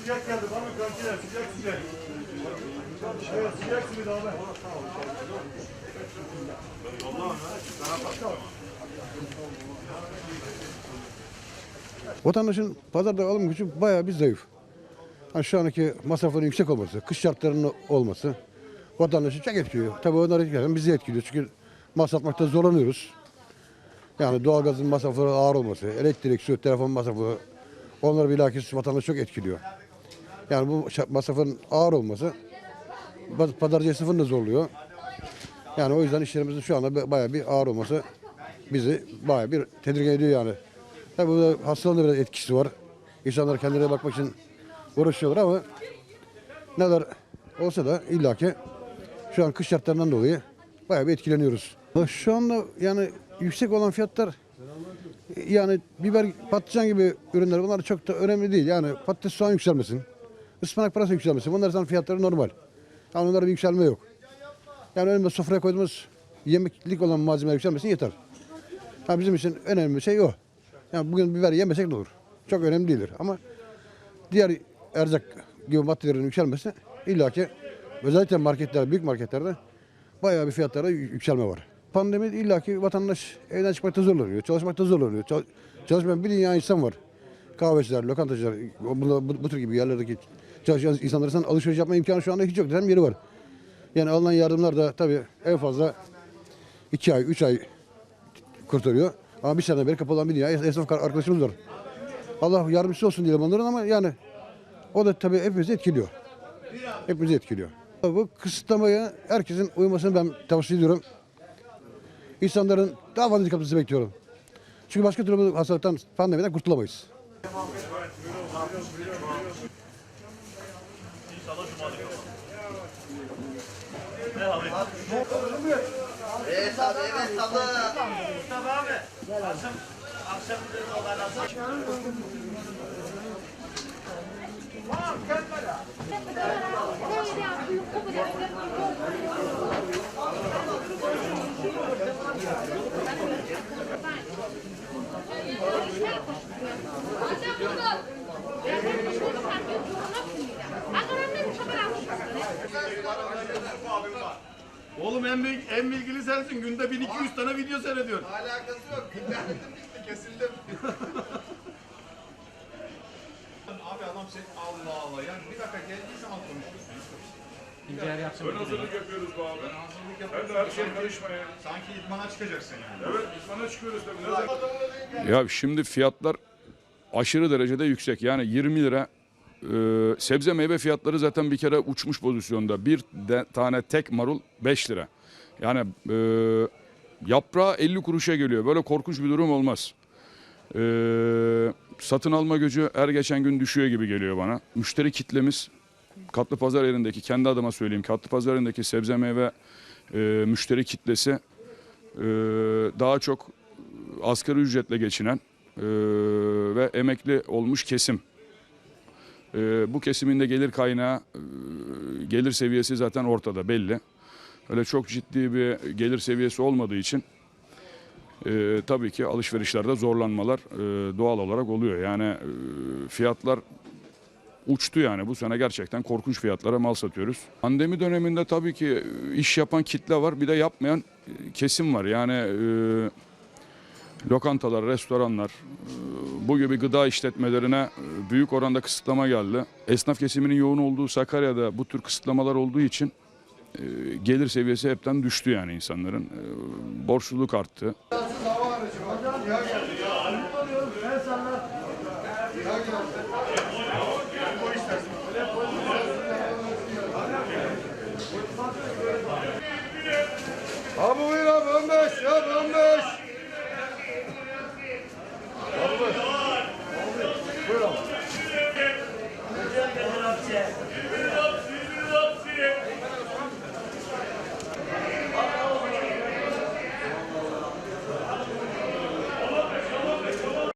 Sıcak geldi bana kankiler sıcak sıcak. Evet sıcak simit abi. Vatandaşın pazarda alım gücü bayağı bir zayıf. Yani şu andaki masrafların yüksek olması, kış şartlarının olması vatandaşı çok etkiliyor. Tabii onlar etkiliyor, bizi etkiliyor. Çünkü mal satmakta zorlanıyoruz. Yani doğalgazın masrafları ağır olması, elektrik, su, telefon masrafı onları bilakis vatandaşı çok etkiliyor. Yani bu masrafın ağır olması paz- pazarcı esnafını da zorluyor. Yani o yüzden işlerimizin şu anda ba- bayağı bir ağır olması bizi bayağı bir tedirgin ediyor yani. Tabii burada hastalığın da biraz etkisi var. İnsanlar kendilerine bakmak için uğraşıyorlar ama ne kadar olsa da illaki şu an kış şartlarından dolayı bayağı bir etkileniyoruz. Şu anda yani yüksek olan fiyatlar yani biber, patlıcan gibi ürünler bunlar çok da önemli değil. Yani patates soğan yükselmesin. Ispanak parası yükselmesin. Bunlar zaten fiyatları normal. Yani onlarda bir yükselme yok. Yani önümüze sofraya koyduğumuz yemeklik olan malzemeler yükselmesin yeter. Ha bizim için önemli şey o. Yani bugün biber yemesek ne olur? Çok önemli değildir ama diğer erzak gibi maddelerin yükselmesi illaki özellikle marketler, büyük marketlerde bayağı bir fiyatlarda yü- yükselme var. Pandemi illaki vatandaş evden çıkmakta zorlanıyor, çalışmakta zorlanıyor. Çal- çalışmayan bir dünya insan var. Kahveciler, lokantacılar, bu, bu, bu tür gibi yerlerdeki çalışan insanların alışveriş yapma imkanı şu anda hiç yok. Desem yeri var. Yani alınan yardımlar da tabii en fazla iki ay, üç ay kurtarıyor. Ama bir seneden beri kapalı olan bir dünya esnaf arkadaşımız var. Allah yardımcısı olsun diyelim onların ama yani o da tabii hepimizi etkiliyor. Hepimizi etkiliyor. Bu kısıtlamaya herkesin uymasını ben tavsiye ediyorum. İnsanların daha fazla dikkat etmesini bekliyorum. Çünkü başka türlü bu hastalıktan, pandemiden kurtulamayız. Evet abi evet tadı. Oğlum en, bil- en bilgili sensin. Günde 1200 tane video seyrediyorsun. Alakası yok. İnternetim gitti kesildim. Abi adam sen Allah Allah yani bir dakika geldiği zaman konuşuyorsun. Ön hazırlık yapıyoruz bu abi. Ben hazırlık Ben yapıyorum. de her şeye karışma ya. Sanki idmana çıkacaksın yani. Evet bana çıkıyoruz tabii. Ne zaman? Ya şimdi fiyatlar aşırı derecede yüksek. Yani 20 lira e, sebze meyve fiyatları zaten bir kere uçmuş pozisyonda. Bir de, tane tek marul 5 lira. Yani e, yaprağı 50 kuruşa geliyor. Böyle korkunç bir durum olmaz. E, satın alma gücü her geçen gün düşüyor gibi geliyor bana. Müşteri kitlemiz katlı pazar yerindeki kendi adıma söyleyeyim katlı pazar yerindeki sebze meyve e, müşteri kitlesi e, daha çok asgari ücretle geçinen e, ve emekli olmuş kesim. E, bu kesimin de gelir kaynağı, e, gelir seviyesi zaten ortada belli. Öyle çok ciddi bir gelir seviyesi olmadığı için e, tabii ki alışverişlerde zorlanmalar e, doğal olarak oluyor. Yani e, fiyatlar uçtu yani bu sene gerçekten korkunç fiyatlara mal satıyoruz. Pandemi döneminde tabii ki iş yapan kitle var bir de yapmayan e, kesim var. Yani e, lokantalar, restoranlar, e, bu gibi gıda işletmelerine e, büyük oranda kısıtlama geldi. Esnaf kesiminin yoğun olduğu Sakarya'da bu tür kısıtlamalar olduğu için e, gelir seviyesi hepten düştü yani insanların. E, Borçluluk arttı.